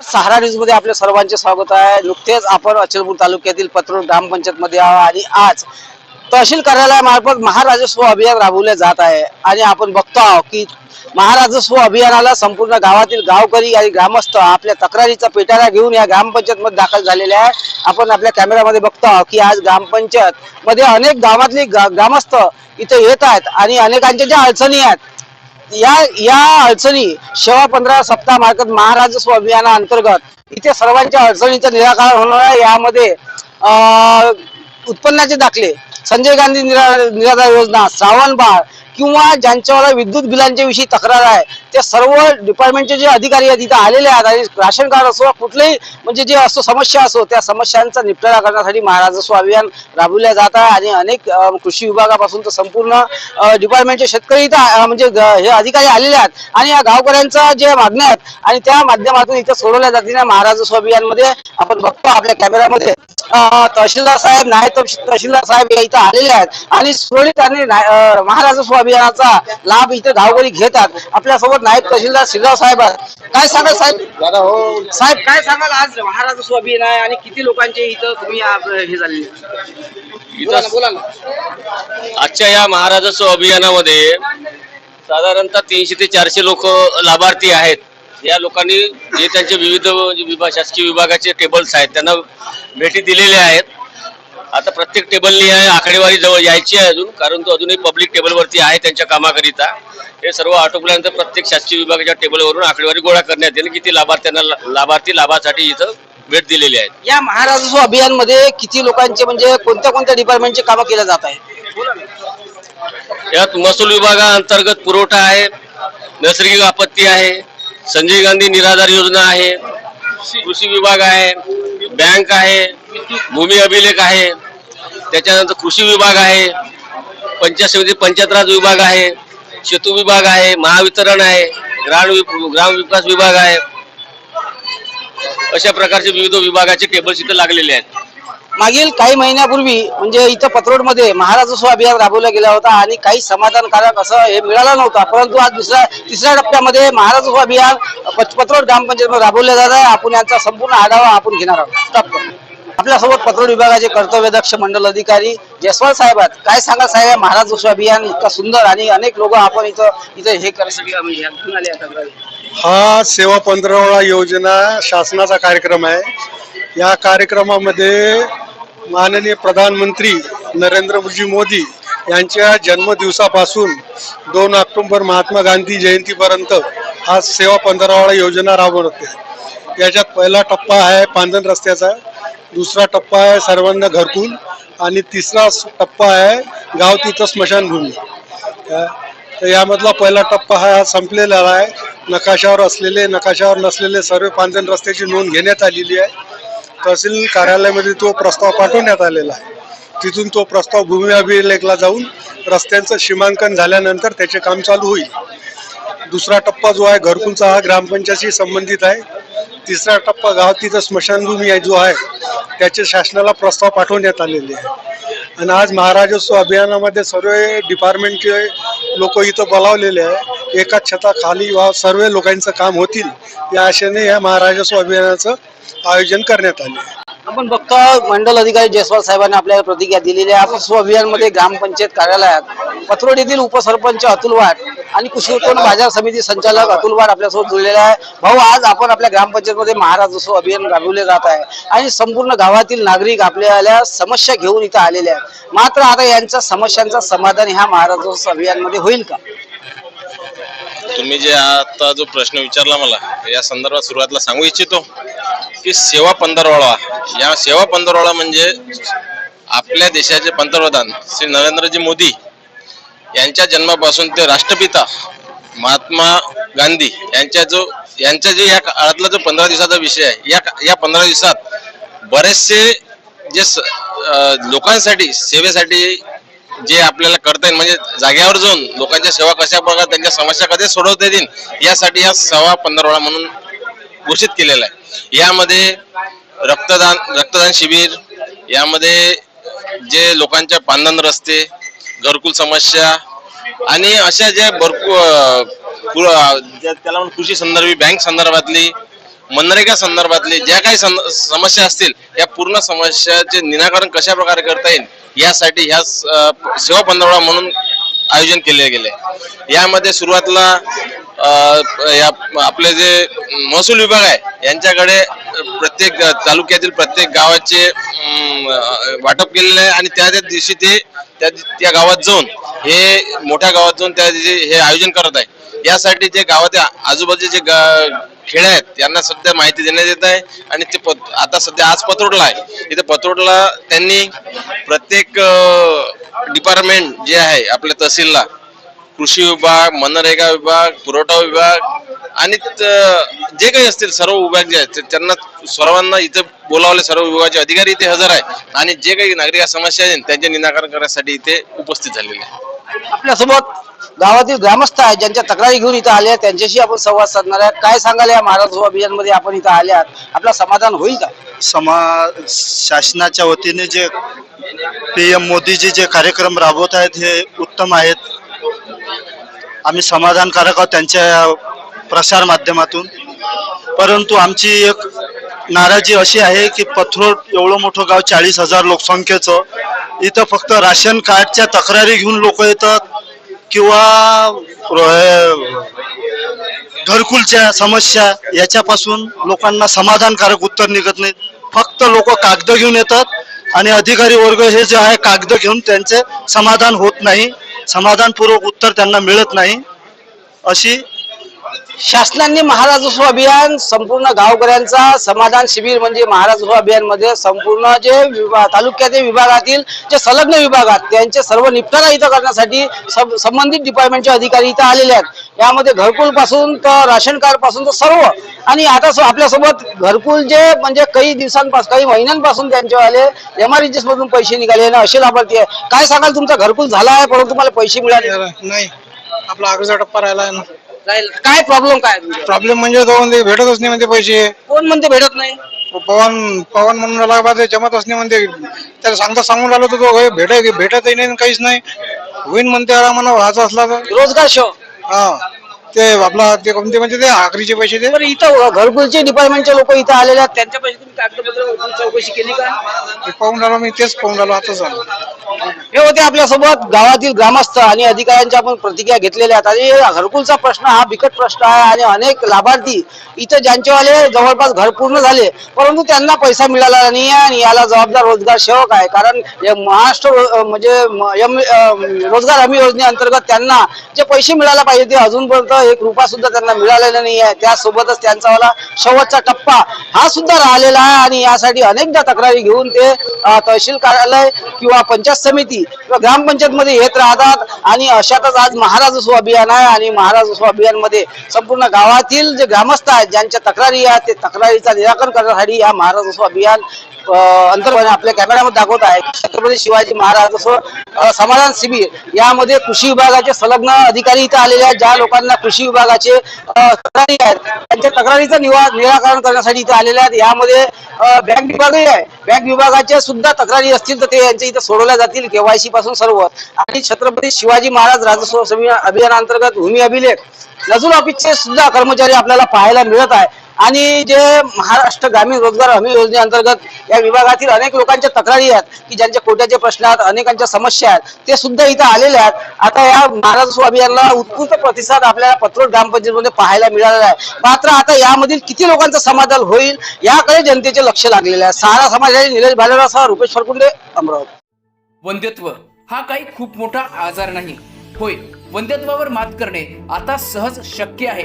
सहारा न्यूजमध्ये आपल्या सर्वांचे स्वागत आहे. नुकतेच आपण अचलपूर तालुक्यातील पत्रोड ग्रामपंचायत मध्ये आहोत आणि आज तहसील कार्यालयामार्फत महाराजस्व अभियान राबवले जात आहे. आणि आपण बघतो आहोत की महाराजस्व अभियानाला संपूर्ण गावातील गावकरी आणि ग्रामस्थ आपल्या तक्रारीचा पेटारा घेऊन या ग्रामपंचायत मध्ये दाखल झालेले आहे. आपण आपल्या कॅमेऱ्यामध्ये बघतो आहोत की आज ग्रामपंचायत मध्ये अनेक गावातली ग्रामस्थ इथे येत आहेत आणि अनेकांच्या ज्या अडचणी आहेत या या अडचणी शेवा पंधरा सप्ताह मार्फत महाराजस्व अभियानाअंतर्गत इथे सर्वांच्या अडचणीचं निराकरण होणार आहे. यामध्ये अं, उत्पन्नाचे दाखले संजय गांधी निरा निराधार योजना श्रावण बाळ किंवा ज्यांच्यावर विद्युत बिलांच्या विषयी तक्रार आहे ते सर्व डिपार्टमेंटचे जे अधिकारी आहेत तिथे आलेले आहेत आणि राशन कार्ड असो कुठलेही म्हणजे जे असो समस्या असो त्या समस्यांचा निपटारा करण्यासाठी महाराजस्व अभियान राबवल्या जात आहे आणि अनेक कृषी विभागापासून तर संपूर्ण डिपार्टमेंटचे शेतकरी इथं म्हणजे हे अधिकारी आलेले आहेत आणि या गावकऱ्यांचा जे मागण्या आहेत आणि त्या माध्यमातून इथं सोडवल्या जातील महाराजस्व अभियानमध्ये आपण बघतो आपल्या कॅमेऱ्यामध्ये तहसीलदार साहेब नायब तहसीलदार साहेब या इथं आलेले आहेत आणि सुरळीत आणि महाराजस्व अभियानाचा लाभ इथे गावकरी घेतात. आपल्यासोबत नायब तहसीलदार श्रीराव साहेब काय सांगाल साहेब? साहेब काय सांगाल? आज महाराजस्व अभियान आहे आणि किती लोकांचे इथं तुम्ही आप- हे झालेले बोला ना, बोला ना. आजच्या या महाराजस्व अभियानामध्ये साधारणतः तीनशे ते चारशे लोक लाभार्थी आहेत. या लोकांनी जे त्यांचे विविध विभाग शासकीय विभागाचे टेबल्स आहेत त्यांना भेटी दिलेल्या आहेत. आता प्रत्येक टेबलनी आहे आकडेवारी जवळ यायची आहे अजून कारण तो अजूनही पब्लिक टेबलवरती आहे त्यांच्या कामाकरिता. हे सर्व आटोपल्यानंतर प्रत्येक शासकीय विभागाच्या टेबलवरून आकडेवारी गोळा करण्यात येईल किती लाभार्थ्यांना लाभार्थी लाभासाठी इथं भेट दिलेली आहेत या महाराजस्व अभियानमध्ये किती लोकांचे म्हणजे कोणत्या कोणत्या डिपार्टमेंटचे कामं केले जात आहे यात महसूल विभागाअंतर्गत पुरवठा आहे नैसर्गिक आपत्ती आहे संजय गांधी निराधार योजना आहे कृषी विभाग आहे बँक आहे भूमी अभिलेख आहे त्याच्यानंतर कृषी विभाग आहे पंचायत समिती पंचायत राज विभाग आहे सेतू विभाग आहे महावितरण आहे ग्राम ग्राम विकास विभाग आहे. अशा प्रकारचे विविध विभागाचे टेबल इथे लागलेले आहेत. मागील काही महिन्यापूर्वी म्हणजे इथं पत्रोडमध्ये महाराजस्व अभियान राबवला गेला होता आणि काही समाधानकारक असं हे मिळालं नव्हतं. परंतु आज दुसऱ्या तिसऱ्या टप्प्यामध्ये महाराजस्व अभियान पत्रोड ग्रामपंचायतमध्ये राबवलं जात आहे. आपण यांचा संपूर्ण आढावा आपण घेणार आहोत. Stop करतो आपल्यासोबत पत्रोड विभागाचे कर्तव्यदक्ष मंडल अधिकारी जयस्वाल साहेब आहेत. काय सांगा साहेब महाराज महाराजस्व अभियान इतका सुंदर आणि अनेक लोक आपण इथं इथं हे करू म्हणजे हा सेवा पंधरवडा योजना शासनाचा कार्यक्रम आहे. या कार्यक्रमामध्ये माननीय प्रधानमंत्री नरेंद्रजी मोदी यांच्या जन्मदिवसापासून दोन ऑक्टोंबर महात्मा गांधी जयंतीपर्यंत हा सेवा पंधरवडा योजना होते. याच्यात पहिला टप्पा आहे पांधन रस्त्याचा. दुसरा टप्पा आहे सर्वांना घरकुल आणि तिसरा टप्पा आहे गाव तिथं स्मशानभूमी. तर यामधला पहिला टप्पा हा संपलेला आहे. नकाशावर असलेले नकाशावर नसलेले सर्व पांजण रस्त्याची नोंद घेण्यात आलेली आहे. तहसील कार्यालयामध्ये तो प्रस्ताव पाठवण्यात आलेला आहे. तिथून तो प्रस्ताव भूमी अभिलेखला जाऊन रस्त्यांचं सीमांकन झाल्यानंतर त्याचे काम चालू होईल. दुसरा टप्पा जो आहे घरकुलचा हा ग्रामपंचायतशी संबंधित आहे. तिसरा टप्पा गाव स्मशानभूमी आहे जो आहे त्याचे शासनाला प्रस्ताव पाठवण्यात आलेले आहे. आणि आज महाराजस्व अभियानामध्ये सर्व डिपार्टमेंटचे लोक इथं बोलावलेले आहे. एकाच छताखाली वा सर्व लोकांचं काम होतील या आशेने या महाराजस्व अभियानाचं आयोजन करण्यात आले आहे. आपण बघतो मंडल अधिकारी जयस्वाल साहेबांनी आपल्याला प्रतिक्रिया दिलेली आहे. आपण स्व अभियानमध्ये ग्रामपंचायत कार्यालयात पत्रोड येथील उपसरपंच अतुल वाट आणि कृषी उत्पन्न बाजार समिती संचालक अतुल वाट आपल्यासोबत जुळलेला आहे. भाऊ आज आपण आपल्या ग्रामपंचायतमध्ये महाराज महाराजोत्सव अभियान राबवले जात आहे आणि संपूर्ण गावातील नागरिक आपल्याला समस्या घेऊन इथं आलेल्या आहेत. मात्र आता यांच्या समस्यांचा समाधान ह्या महाराजोत्सव अभियानमध्ये होईल का? तुम्ही जे आता जो प्रश्न विचारला मला या संदर्भात सुरुवातीला सांगू इच्छितो की सेवा पंधरवाडा या सेवा पंधरवाडा म्हणजे आपल्या देशाचे पंतप्रधान श्री नरेंद्रजी मोदी यांच्या जन्मापासून ते राष्ट्रपिता महात्मा गांधी यांच्या जो यांच्या जे या काळातला जो पंधरा दिवसाचा विषय आहे या या पंधरा दिवसात बरेचसे जे स- लोकांसाठी सेवेसाठी जे आपल्याला करता येईल म्हणजे जाग्यावर जाऊन लोकांच्या सेवा कशा प्रकारे त्यांच्या समस्या कधी सोडवता येतील यासाठी या सव्वा पंधरवडा म्हणून घोषित केलेला आहे. यामध्ये रक्तदान रक्तदान शिबिर यामध्ये जे लोकांच्या पांधन रस्ते घरकुल समस्या आणि अशा ज्या भरपूर त्याला कृषी संदर्भी बँक संदर्भातली मनरेगा संदर्भातली ज्या काही समस्या असतील या पूर्ण समस्याचे निराकरण कशा प्रकारे करता येईल यासाठी ह्या सेवा पंधरवडा म्हणून आयोजन केले गेले. यामध्ये सुरुवातीला या आपले जे महसूल विभाग आहे यांच्याकडे प्रत्येक तालुक्यातील प्रत्येक गावाचे वाटप केलेले आहे आणि त्या त्या दिवशी ते त्या त्या गावात जाऊन हे मोठ्या गावात जाऊन त्या हे आयोजन करत आहे. यासाठी जे गावातील आजूबाजूचे जे गा- आहेत यांना सध्या माहिती देण्यात येत आहे आणि ते पत- आता सध्या आज पत्रोडला आहे. इथे पत्रोडला त्यांनी प्रत्येक डिपार्टमेंट जे आहे आपल्या तहसीलला कृषी विभाग मनरेगा विभाग पुरवठा विभाग आणि त- जे काही असतील सर्व विभाग जे आहेत त्यांना सर्वांना इथे बोलावले सर्व विभागाचे अधिकारी इथे हजर आहेत आणि जे काही नागरिक समस्या आहेत त्यांचे निराकरण करण्यासाठी इथे उपस्थित झालेले आहेत. आपल्यासोबत गावातील ग्रामस्थ आहेत ज्यांच्या तक्रारी घेऊन इथं आले आहेत त्यांच्याशी आपण संवाद साधणार आहे. काय सांगाल या महाराज अभियानमध्ये आपण इथं आले आहात? आपलं समाधान होईल का? समा शासनाच्या वतीने जे पी एम मोदीजी जे कार्यक्रम राबवत आहेत हे उत्तम आहेत. आम्ही समाधानकारक आहोत त्यांच्या प्रसार माध्यमातून. परंतु आमची एक नाराजी अशी आहे की पथरोड एवढं मोठं गाव चाळीस हजार लोकसंख्येचं इथं फक्त राशन कार्डच्या तक्रारी घेऊन लोक येतात किंवा घरकुलच्या समस्या याच्यापासून लोकांना समाधानकारक उत्तर निघत नाही. फक्त लोक कागद घेऊन येतात आणि अधिकारी वर्ग हे जे आहे कागद घेऊन त्यांचे समाधान होत नाही. समाधानपूर्वक उत्तर त्यांना मिळत नाही. अशी शासनाने महाराजोत्सव अभियान संपूर्ण गावकऱ्यांचा समाधान शिबिर म्हणजे महाराजोत्सव अभियानमध्ये संपूर्ण जे विभाग तालुक्यातील विभागातील जे संलग्न विभाग आहेत त्यांचे सर्व निपटारा इथं करण्यासाठी संबंधित डिपार्टमेंटचे अधिकारी इथं आलेले आहेत. यामध्ये घरकुलपासून तर राशन कार्डपासून तर सर्व. आणि आता आपल्यासोबत घरकुल जे म्हणजे काही दिवसांपासून काही महिन्यांपासून त्यांच्यावाले एम आर मधून पैसे निघाले आणि असे लाभार्थी आहे काय सांगाल तुमचा घरकुल झाला आहे परंतु तुम्हाला पैसे मिळाले? नाही आपला आगचा टप्पा राहिला ना. काय प्रॉब्लेम काय? तुमचा? प्रॉब्लेम म्हणजे तो म्हणजे भेटतच नाही म्हणते पैसे. कोण म्हणते भेटत नाही? पवन पवन म्हणून राहिला बा ते जमतच नाही म्हणते. त्याला सांगता सांगून राहिलो तर तो काही भेट भेटतही नाही आणि काहीच नाही. होईन म्हणते अरा म्हणा व्हायचा असला तर. रोजगार शो. हा. ते आपला ते कोणते म्हणजे ते आखरीचे पैसे ते? बरं इथं घरकुलचे डिपार्टमेंटचे लोक इथं आलेले आहेत. त्यांच्या पैसे तुम्ही कागदपत्र चौकशी केली का? ते पाहून राहिलो मी तेच पाहून राहिलो आताच आलो हे होते आपल्यासोबत गावातील ग्रामस्थ आणि अधिकाऱ्यांच्या आपण प्रतिक्रिया घेतलेल्या आहेत आणि हे घरकुलचा प्रश्न हा बिकट प्रश्न आहे आणि अनेक लाभार्थी इथं ज्यांचेवाले जवळपास घर पूर्ण झाले परंतु त्यांना पैसा मिळाला नाही आहे आणि याला जबाबदार रोजगार सेवक आहे. कारण हे महाराष्ट्र रो- म्हणजे म- यम- अं, रोजगार हमी योजनेअंतर्गत त्यांना जे पैसे मिळायला पाहिजे ते अजूनपर्यंत एक रुपया सुद्धा त्यांना मिळालेला नाही आहे त्यासोबतच त्यांचा वाला शेवटचा टप्पा हा सुद्धा राहिलेला आहे आणि यासाठी अनेकदा तक्रारी घेऊन ते तहसील कार्यालय किंवा पंचायत समिती किंवा ग्रामपंचायत मध्ये येत राहतात. आणि अशातच आज महाराज महाराजोत्सव अभियान आहे आणि महाराजोत्सव अभियानमध्ये संपूर्ण गावातील जे ग्रामस्थ आहेत ज्यांच्या तक्रारी आहेत ते तक्रारीचा निराकरण करण्यासाठी या महाराजोत्सव अभियान अं, अंतर्गत आपल्या कॅमेऱ्यामध्ये दाखवत आहे. छत्रपती शिवाजी महाराज असो समाधान शिबिर यामध्ये कृषी विभागाचे संलग्न अधिकारी इथं आलेले आहेत ज्या लोकांना कृषी विभागाचे तक्रारी आहेत. त्यांच्या तक्रारीचं निवा निराकरण करण्यासाठी इथं आलेले आहेत. यामध्ये बँक विभागही आहे. बँक विभागाच्या सुद्धा तक्रारी असतील तर ते यांच्या इथं सोडवल्या जातील केवायसी पासून सर्व. आणि छत्रपती शिवाजी महाराज राजस्व अभियानांतर्गत भूमी अभिलेख नजूर ऑफिसचे सुद्धा कर्मचारी आपल्याला पाहायला मिळत आहे. आणि जे महाराष्ट्र ग्रामीण रोजगार हमी योजनेअंतर्गत या विभागातील अनेक लोकांच्या तक्रारी आहेत की ज्यांच्या कोट्याचे प्रश्न आहेत अनेकांच्या समस्या आहेत ते सुद्धा इथं आलेले आहेत. आता या महाराज अभियानाला उत्कृष्ट प्रतिसाद आपल्याला पत्रोड ग्रामपंचायतीमध्ये पाहायला मिळालेला आहे. मात्र आता यामधील किती लोकांचं समाधान होईल याकडे जनतेचे लक्ष लागलेले आहे. सारा समाजाने निलेश भालेरासह रुपेश फरकुंडे अमरावती. वंध्यत्व हा काही खूप मोठा आजार नाही. होय वंध्यत्वावर मात करणे आता सहज शक्य आहे.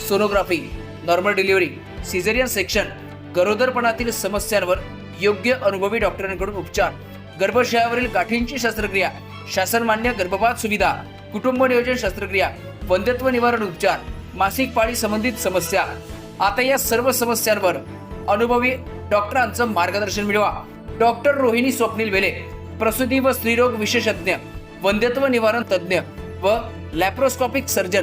Sonography normal delivery caesarean section गरोदरपणातील समस्यांवर योग्य अनुभवी डॉक्टरांकडून उपचार गर्भाशयावरील गाठींची शस्त्रक्रिया शासनमान्य गर्भपात सुविधा कुटुंब नियोजन शस्त्रक्रिया वंध्यत्व निवारण उपचार मासिक पाळी संबंधित समस्या. आता या सर्व समस्यांवर अनुभवी डॉक्टरांचं मार्गदर्शन मिळवा. डॉक्टर रोहिणी स्वप्नील वेले प्रसूती व स्त्रीरोग विशेषज्ञ वंध्यत्व निवारण तज्ज्ञ व लॅप्रोस्कॉपिक सर्जन